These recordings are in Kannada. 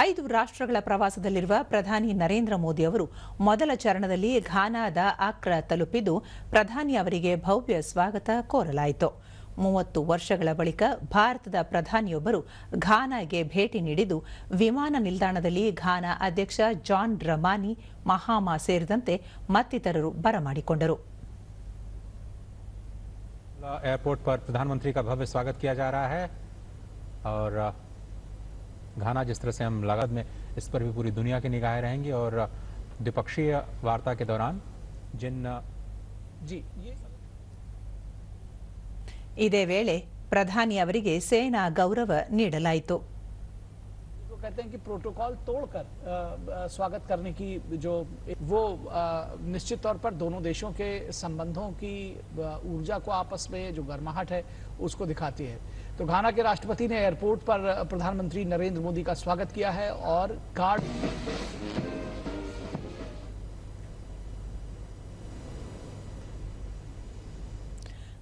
ಐದು ರಾಷ್ಟ್ರಗಳ ಪ್ರವಾಸದಲ್ಲಿರುವ ಪ್ರಧಾನಿ ನರೇಂದ್ರ ಮೋದಿ ಅವರು ಮೊದಲ ಚರಣದಲ್ಲಿ ಘಾನಾದ ಅಕ್ರ ತಲುಪಿದ್ದು ಪ್ರಧಾನಿ ಅವರಿಗೆ ಭವ್ಯ ಸ್ವಾಗತ ಕೋರಲಾಯಿತು ಮೂವತ್ತು ವರ್ಷಗಳ ಬಳಿಕ ಭಾರತದ ಪ್ರಧಾನಿಯೊಬ್ಬರು ಘಾನಾಗೆ ಭೇಟಿ ನೀಡಿದ್ದು ವಿಮಾನ ನಿಲ್ದಾಣದಲ್ಲಿ ಘಾನಾ ಅಧ್ಯಕ್ಷ ಜಾನ್ ಡ್ರಮಾನಿ ಮಹಾಮಾ ಸೇರಿದಂತೆ ಮತ್ತಿತರರು ಬರಮಾಡಿಕೊಂಡರು एयरपोर्ट पर प्रधानमंत्री का भव्य स्वागत किया जा रहा है और अ, घाना जिस तरह से हम लागत में इस पर भी पूरी दुनिया की निगाहें रहेंगी और अ, द्विपक्षीय वार्ता के दौरान जिन अ, जी ये ಇದೇ ವೇಳೆ ಪ್ರಧಾನಿ ಅವರಿಗೆ ಸೇನಾ ಗೌರವ ನೀಡಲಾಯಿತು तो कहते हैं कि प्रोटोकॉल तोड़कर अ, अ, स्वागत करने की जो वो अ, निश्चित तौर पर दोनों देशों के संबंधों की अ, ऊर्जा को आपस में जो गर्माहट है उसको दिखाती है तो घाना के राष्ट्रपति ने एयरपोर्ट पर अ, प्रधानमंत्री नरेंद्र मोदी का स्वागत किया है और गार्ड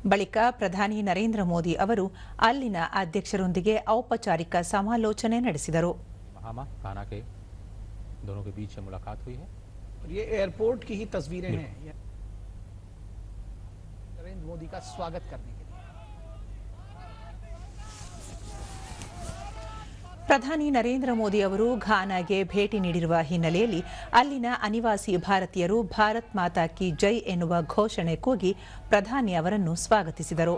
ಬಳಿಕ ಪ್ರಧಾನಿ ನರೇಂದ್ರ ಮೋದಿ ಅವರು ಅಲ್ಲಿನ ಅಧ್ಯಕ್ಷರೊಂದಿಗೆ ಔಪಚಾರಿಕ ಸಮಾಲೋಚನೆ ನಡೆಸಿದರು महामा घाना के दोनों के बीच मुलाकात हुई है ये एयरपोर्ट की ही तस्वीरें हैं ये नरेंद्र मोदी का स्वागत करने के ಪ್ರಧಾನಿ ನರೇಂದ್ರ ಮೋದಿ ಅವರು ಘಾನಾಗೆ ಭೇಟಿ ನೀಡಿರುವ ಹಿನ್ನೆಲೆಯಲ್ಲಿ ಅಲ್ಲಿನ ಅನಿವಾಸಿ ಭಾರತೀಯರು ಭಾರತ್ ಮಾತಾ ಕಿ ಜೈ ಎನ್ನುವ ಘೋಷಣೆ ಕೂಗಿ ಪ್ರಧಾನಿ ಅವರನ್ನು ಸ್ವಾಗತಿಸಿದರು.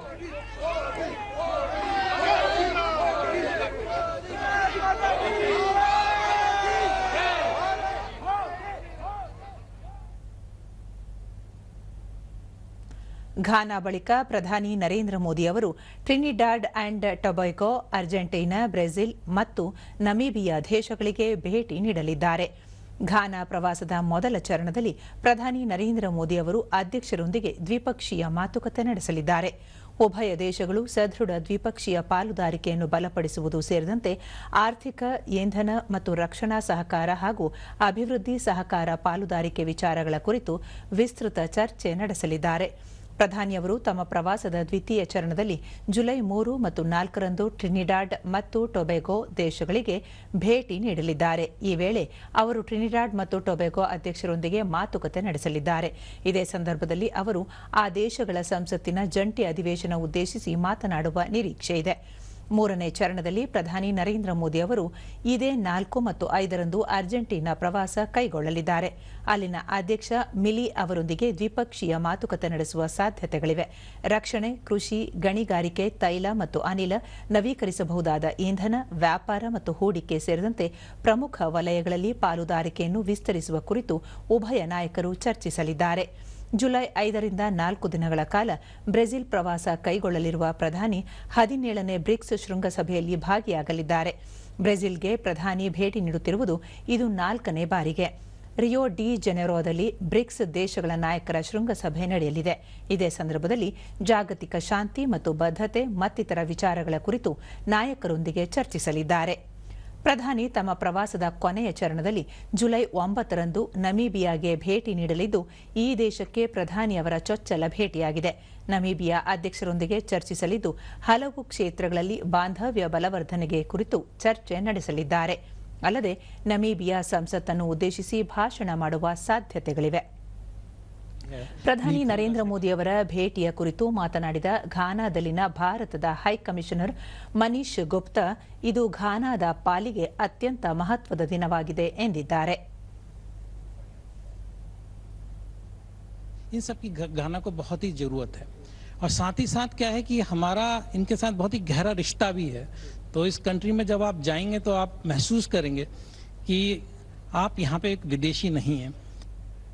ಘಾನಾ ಬಳಿಕ ಪ್ರಧಾನಿ ನರೇಂದ್ರ ಮೋದಿ ಅವರು Trinidad and Tobago Argentina, Brazil ಮತ್ತು ನಮೀಬಿಯಾ ದೇಶಗಳಿಗೆ ಭೇಟಿ ನೀಡಲಿದ್ದಾರೆ. ಘಾನಾ ಪ್ರವಾಸದ ಮೊದಲ ಚರಣದಲ್ಲಿ ಪ್ರಧಾನಿ ನರೇಂದ್ರ ಮೋದಿ ಅವರು ಅಧ್ಯಕ್ಷರೊಂದಿಗೆ ದ್ವಿಪಕ್ಷೀಯ ಮಾತುಕತೆ ನಡೆಸಲಿದ್ದಾರೆ. ಉಭಯ ದೇಶಗಳು ಸದೃಢ ದ್ವಿಪಕ್ಷೀಯ ಪಾಲುದಾರಿಕೆಯನ್ನು ಬಲಪಡಿಸುವುದು ಸೇರಿದಂತೆ ಆರ್ಥಿಕ, ಇಂಧನ ಮತ್ತು ರಕ್ಷಣಾ ಸಹಕಾರ ಹಾಗೂ ಅಭಿವೃದ್ಧಿ ಸಹಕಾರ ಪಾಲುದಾರಿಕೆ ವಿಚಾರಗಳ ಕುರಿತು ವಿಸ್ತೃತ ಚರ್ಚೆ ನಡೆಸಲಿದ್ದಾರೆ. ಪ್ರಧಾನಿಯವರು ತಮ್ಮ ಪ್ರವಾಸದ ದ್ವಿತೀಯ ಚರಣದಲ್ಲಿ ಜುಲೈ ಮೂರು ಮತ್ತು ನಾಲ್ಕರಂದು ಟ್ರಿನಿಡಾಡ್ ಮತ್ತು ಟೊಬೆಗೊ ದೇಶಗಳಿಗೆ ಭೇಟಿ ನೀಡಲಿದ್ದಾರೆ. ಈ ವೇಳೆ ಅವರು ಟ್ರಿನಿಡಾಡ್ ಮತ್ತು ಟೊಬೆಗೊ ಅಧ್ಯಕ್ಷರೊಂದಿಗೆ ಮಾತುಕತೆ ನಡೆಸಲಿದ್ದಾರೆ. ಇದೇ ಸಂದರ್ಭದಲ್ಲಿ ಅವರು ಆ ದೇಶಗಳ ಸಂಸತ್ತಿನ ಜಂಟಿ ಅಧಿವೇಶನ ಉದ್ದೇಶಿಸಿ ಮಾತನಾಡುವ ನಿರೀಕ್ಷೆ ಇದೆ. ಮೂರನೇ ಚರಣದಲ್ಲಿ ಪ್ರಧಾನಿ ನರೇಂದ್ರ ಮೋದಿ ಅವರು ಇದೇ ನಾಲ್ಕು ಮತ್ತು ಐದರಂದು ಅರ್ಜೆಂಟೀನಾ ಪ್ರವಾಸ ಕೈಗೊಳ್ಳಲಿದ್ದಾರೆ. ಅಲ್ಲಿನ ಅಧ್ಯಕ್ಷ ಮಿಲಿ ಅವರೊಂದಿಗೆ ದ್ವಿಪಕ್ಷೀಯ ಮಾತುಕತೆ ನಡೆಸುವ ಸಾಧ್ಯತೆಗಳಿವೆ. ರಕ್ಷಣೆ, ಕೃಷಿ, ಗಣಿಗಾರಿಕೆ, ತೈಲ ಮತ್ತು ಅನಿಲ ನವೀಕರಿಸಬಹುದಾದ ಇಂಧನ, ವ್ಯಾಪಾರ ಮತ್ತು ಹೂಡಿಕೆ ಸೇರಿದಂತೆ ಪ್ರಮುಖ ವಲಯಗಳಲ್ಲಿ ಪಾಲುದಾರಿಕೆಯನ್ನು ವಿಸ್ತರಿಸುವ ಕುರಿತು ಉಭಯ ನಾಯಕರು ಚರ್ಚಿಸಲಿದ್ದಾರೆ. ಜುಲೈ ಐದರಿಂದ ನಾಲ್ಕು ದಿನಗಳ ಕಾಲ ಬ್ರೆಜಿಲ್ ಪ್ರವಾಸ ಕೈಗೊಳ್ಳಲಿರುವ ಪ್ರಧಾನಿ ಹದಿನೇಳನೇ ಬ್ರಿಕ್ಸ್ ಶೃಂಗಸಭೆಯಲ್ಲಿ ಭಾಗಿಯಾಗಲಿದ್ದಾರೆ. ಬ್ರೆಜಿಲ್ಗೆ ಪ್ರಧಾನಿ ಭೇಟಿ ನೀಡುತ್ತಿರುವುದು ಇದು ನಾಲ್ಕನೇ ಬಾರಿಗೆ. ರಿಯೋ ಡಿ ಜೆನೆರೋದಲ್ಲಿ ಬ್ರಿಕ್ಸ್ ದೇಶಗಳ ನಾಯಕರ ಶೃಂಗಸಭೆ ನಡೆಯಲಿದೆ. ಇದೇ ಸಂದರ್ಭದಲ್ಲಿ ಜಾಗತಿಕ ಶಾಂತಿ ಮತ್ತು ಬದ್ಧತೆ ಮತ್ತಿತರ ವಿಚಾರಗಳ ಕುರಿತು ನಾಯಕರೊಂದಿಗೆ ಚರ್ಚಿಸಲಿದ್ದಾರೆ. ಪ್ರಧಾನಿ ತಮ್ಮ ಪ್ರವಾಸದ ಕೊನೆಯ ಚರಣದಲ್ಲಿ ಜುಲೈ ಒಂಬತ್ತರಂದು ನಮೀಬಿಯಾಗೆ ಭೇಟಿ ನೀಡಲಿದ್ದು, ಈ ದೇಶಕ್ಕೆ ಪ್ರಧಾನಿಯವರ ಚೊಚ್ಚಲ ಭೇಟಿಯಾಗಿದೆ. ನಮೀಬಿಯಾ ಅಧ್ಯಕ್ಷರೊಂದಿಗೆ ಚರ್ಚಿಸಲಿದ್ದು, ಹಲವು ಕ್ಷೇತ್ರಗಳಲ್ಲಿ ಬಾಂಧವ್ಯ ಬಲವರ್ಧನೆಗೆ ಕುರಿತು ಚರ್ಚೆ ನಡೆಸಲಿದ್ದಾರೆ. ಅಲ್ಲದೆ, ನಮೀಬಿಯಾ ಸಂಸತ್ತನ್ನು ಉದ್ದೇಶಿಸಿ ಭಾಷಣ ಮಾಡುವ ಸಾಧ್ಯತೆಗಳಿವೆ. ಪ್ರಧಾನಿ ನರೇಂದ್ರ ಮೋದಿ ಅವರ ಭೇಟಿಯ ಕುರಿತು ಮಾತನಾಡಿದ ಘಾನಾದಲ್ಲಿನ ಭಾರತದ ಹೈಕಮಿಷನರ್ ಮನೀಶ್ ಗುಪ್ತಾ ಇದು ಘಾನಾದ ಪಾಲಿಗೆ ಅತ್ಯಂತ ಮಹತ್ವದ ದಿನವಾಗಿದೆ ಎಂದಿದ್ದಾರೆ इन सब की घ- घाना को बहुत ही जरूरत है और साथ ही साथ क्या है कि हमारा इनके साथ बहुत ही गहरा रिश्ता भी है तो इस कंट्री में जब आप जाएंगे तो आप महसूस करेंगे कि आप यहाँ पे एक विदेशी नहीं है